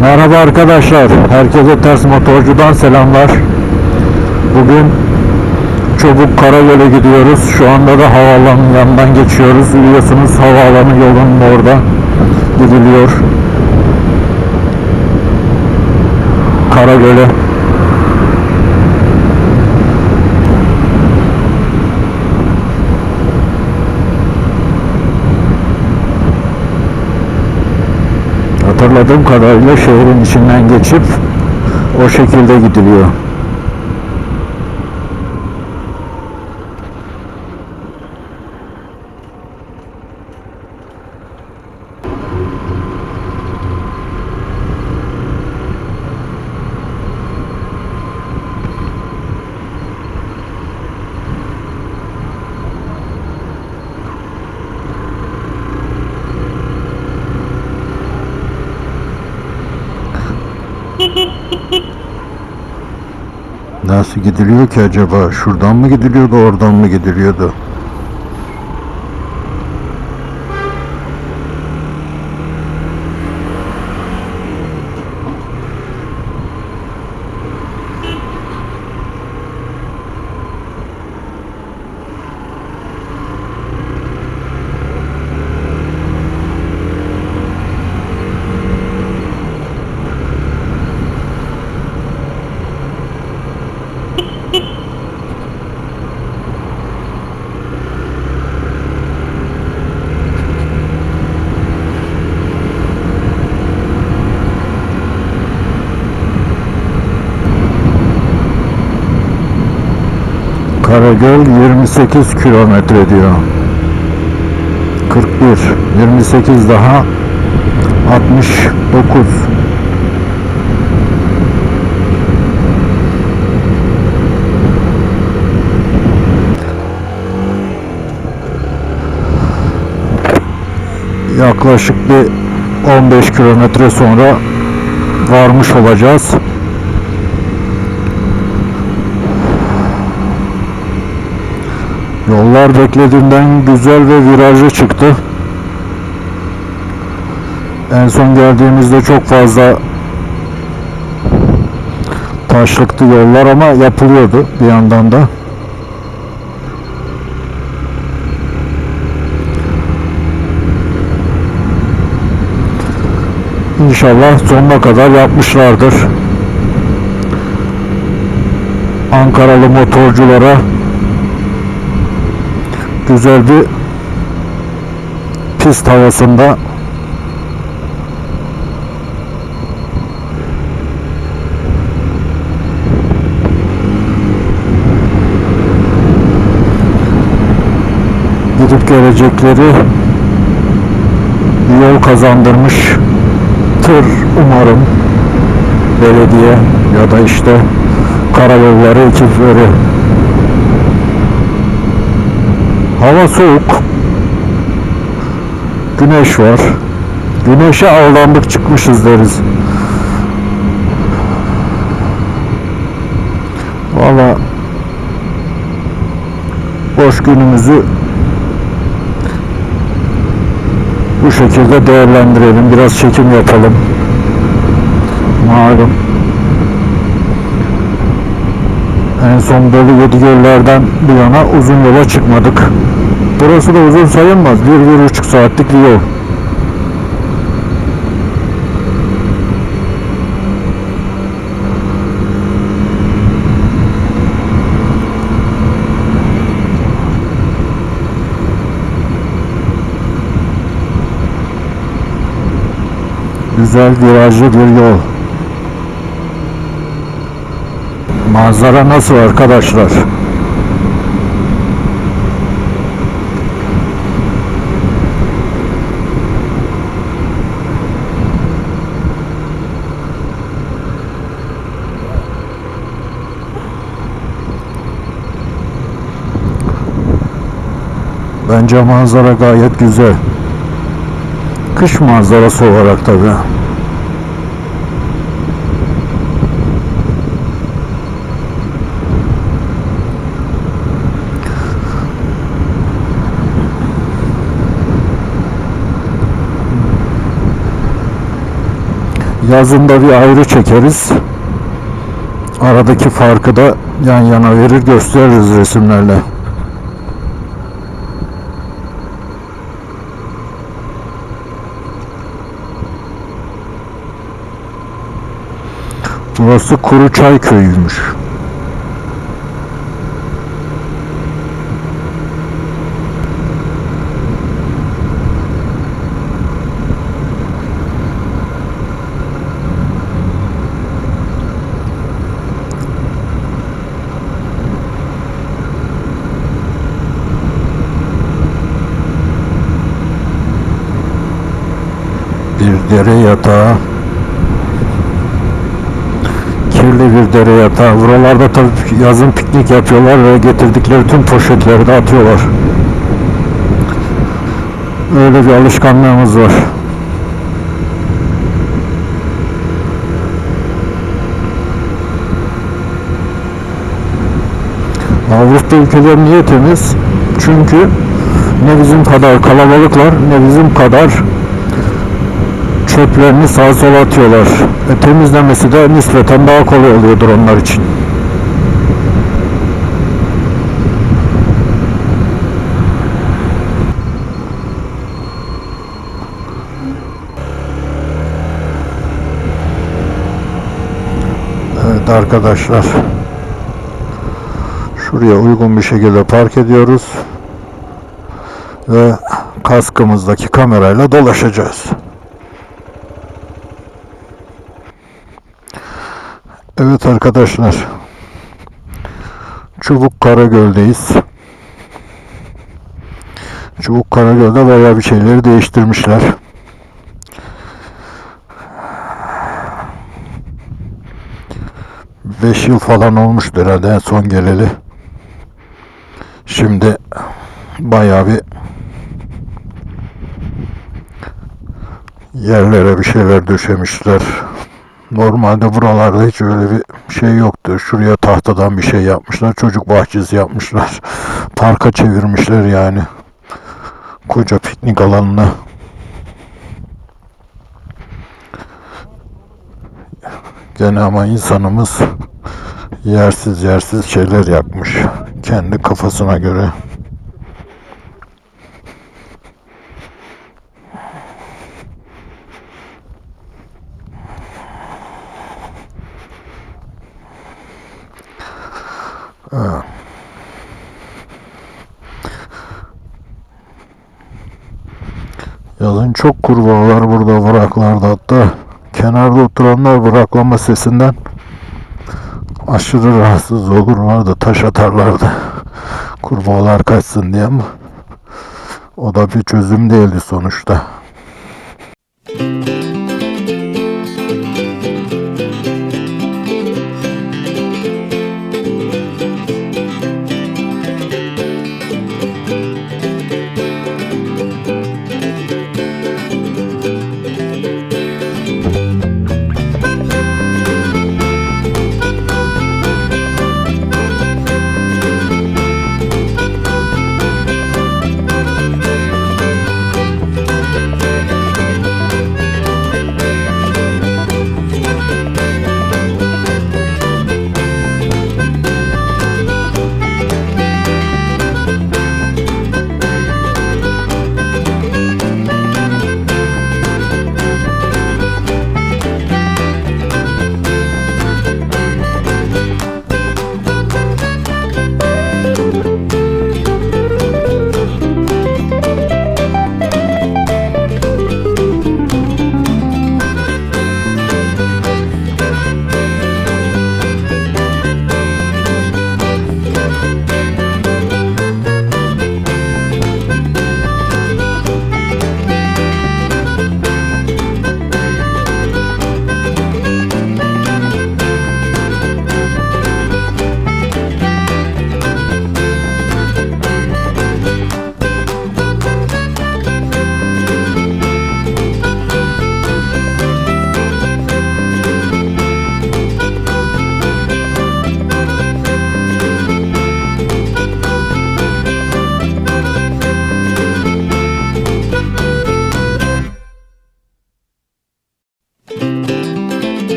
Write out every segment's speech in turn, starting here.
Merhaba arkadaşlar. Herkese ters motorcudan selamlar. Bugün Çubuk Karagöl'e gidiyoruz. Şu anda da havaalanının yanından geçiyoruz. Biliyorsunuz havaalanı yolunun orada gidiliyor. Karagöl'e. Hatırladığım kadarıyla şehrin içinden geçip o şekilde gidiliyor. Nasıl gidiliyor ki acaba? Şuradan mı gidiliyordu, oradan mı gidiliyordu? Karagöl 28 kilometre diyor. 41, 28 daha 69. Yaklaşık bir 15 kilometre sonra varmış olacağız. Yollar beklediğimden güzel ve virajlı çıktı. En son geldiğimizde çok fazla taşlıktı yollar ama yapılıyordu bir yandan da. İnşallah sonuna kadar yapmışlardır. Ankaralı motorculara güzel bir pist havasında. Gidip gelecekleri yol kazandırmış tır umarım belediye ya da işte karayolları ekipleri Hava soğuk. Güneş var. Güneşe aldandık çıkmışız deriz. Valla boş günümüzü bu şekilde değerlendirelim. Biraz çekim yapalım. Malum. En son Bolu Yedigöller'den bu yana uzun yola çıkmadık. Burası da uzun sayılmaz. Bir, bir buçuk saatlik bir yol. Güzel virajlı bir yol. Manzara nasıl arkadaşlar? Bence manzara gayet güzel. Kış manzarası olarak tabii. Yazında bir ayrı çekeriz. Aradaki farkı da yan yana verir gösteririz resimlerle. Burası Kuruçay köyüymüş. Bir dere yatağı. Kirli bir dere yatağı. Buralarda tabii yazın piknik yapıyorlar ve getirdikleri tüm poşetleri de atıyorlar. Öyle bir alışkanlığımız var. Avrupa ülkeleri niye temiz? Çünkü ne bizim kadar kalabalıklar ne bizim kadar çöplerini sağa sola atıyorlar. E, temizlemesi de nispeten daha kolay oluyordur onlar için. Evet arkadaşlar. Şuraya uygun bir şekilde park ediyoruz. Ve kaskımızdaki kamerayla dolaşacağız. Evet arkadaşlar. Çubuk Karagöl'deyiz. Çubuk Karagöl'de bayağı bir şeyleri değiştirmişler. Beş yıl falan olmuştur herhalde en son geleli. Şimdi bayağı bir yerlere bir şeyler döşemişler. Normalde buralarda hiç öyle bir şey yoktu. Şuraya tahtadan bir şey yapmışlar. Çocuk bahçesi yapmışlar. Parka çevirmişler yani. Koca piknik alanına. Gene ama insanımız yersiz yersiz şeyler yapmış. Kendi kafasına göre. Yazın çok kurbağalar burada bıraklarda hatta kenarda oturanlar bıraklama sesinden aşırı rahatsız olurlardı taş atarlardı. Kurbağalar kaçsın diye ama o da bir çözüm değildi sonuçta.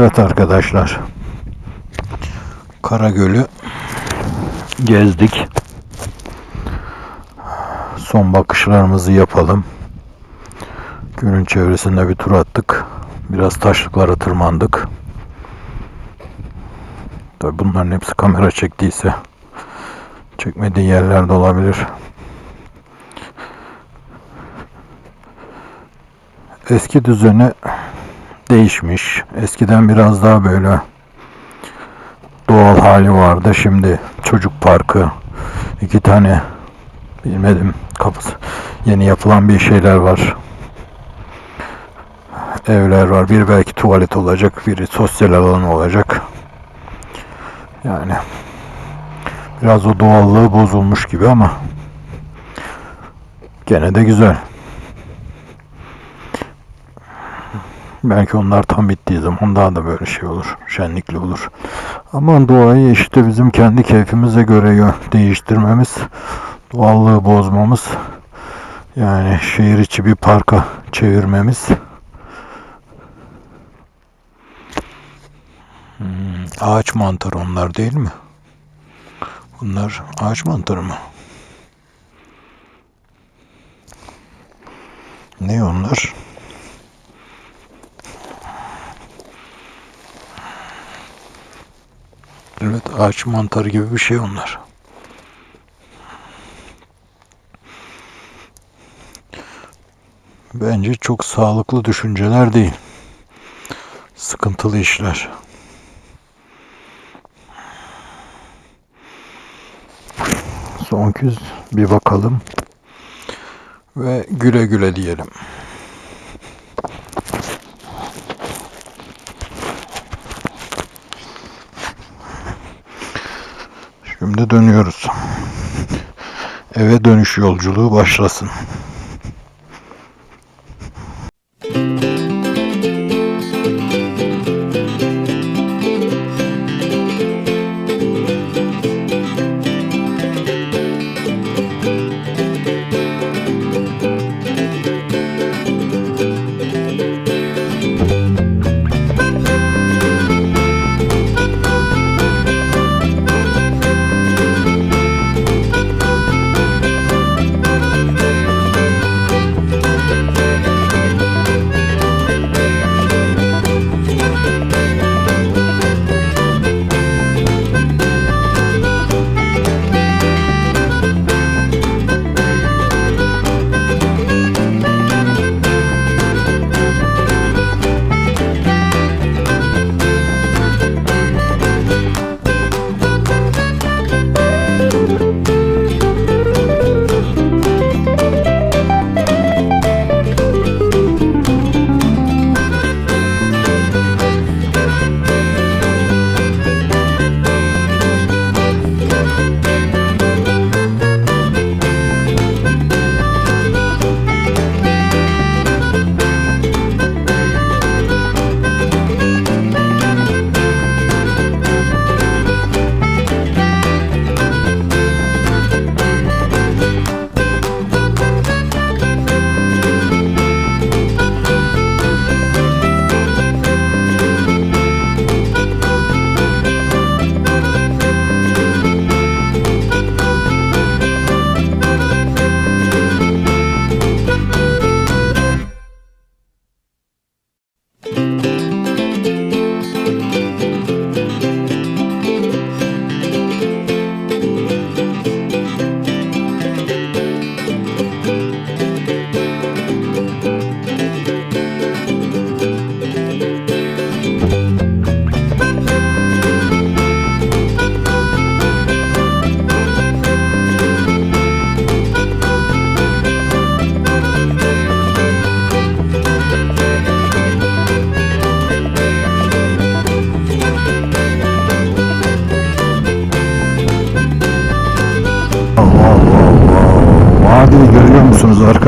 Evet arkadaşlar. Karagöl'ü gezdik. Son bakışlarımızı yapalım. Gölün çevresinde bir tur attık. Biraz taşlıklara tırmandık. Tabi bunların hepsi kamera çektiyse çekmediği yerlerde olabilir. Eski düzeni değişmiş. Eskiden biraz daha böyle doğal hali vardı. Şimdi çocuk parkı, iki tane bilmedim kapısı yeni yapılan bir şeyler var. Evler var. Bir belki tuvalet olacak, biri sosyal alan olacak. Yani biraz o doğallığı bozulmuş gibi ama gene de güzel. Belki onlar tam bittiği zaman daha da böyle şey olur. Şenlikli olur. Ama doğayı işte bizim kendi keyfimize göre değiştirmemiz, doğallığı bozmamız, yani şehir içi bir parka çevirmemiz. Hmm, ağaç mantarı onlar değil mi? Bunlar ağaç mantarı mı? Ne onlar? Evet ağaç mantarı gibi bir şey onlar. Bence çok sağlıklı düşünceler değil. Sıkıntılı işler. Son kez bir bakalım. Ve güle güle diyelim. Şimdi dönüyoruz. Eve dönüş yolculuğu başlasın.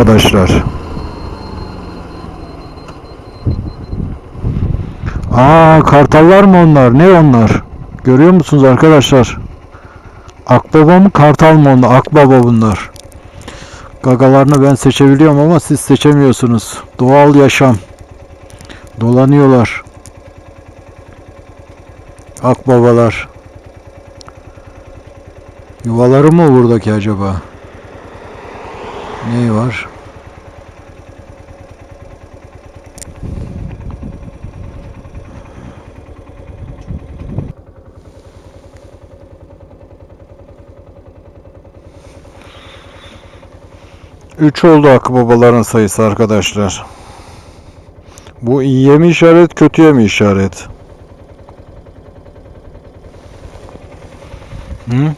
Arkadaşlar? Aa kartallar mı onlar? Ne onlar? Görüyor musunuz arkadaşlar? Akbaba mı kartal mı onlar? Akbaba bunlar. Gagalarını ben seçebiliyorum ama siz seçemiyorsunuz. Doğal yaşam. Dolanıyorlar. Akbabalar. Yuvaları mı buradaki acaba? Neyi var? Üç oldu akbabaların sayısı arkadaşlar. Bu iyiye mi işaret, kötüye mi işaret? Hı?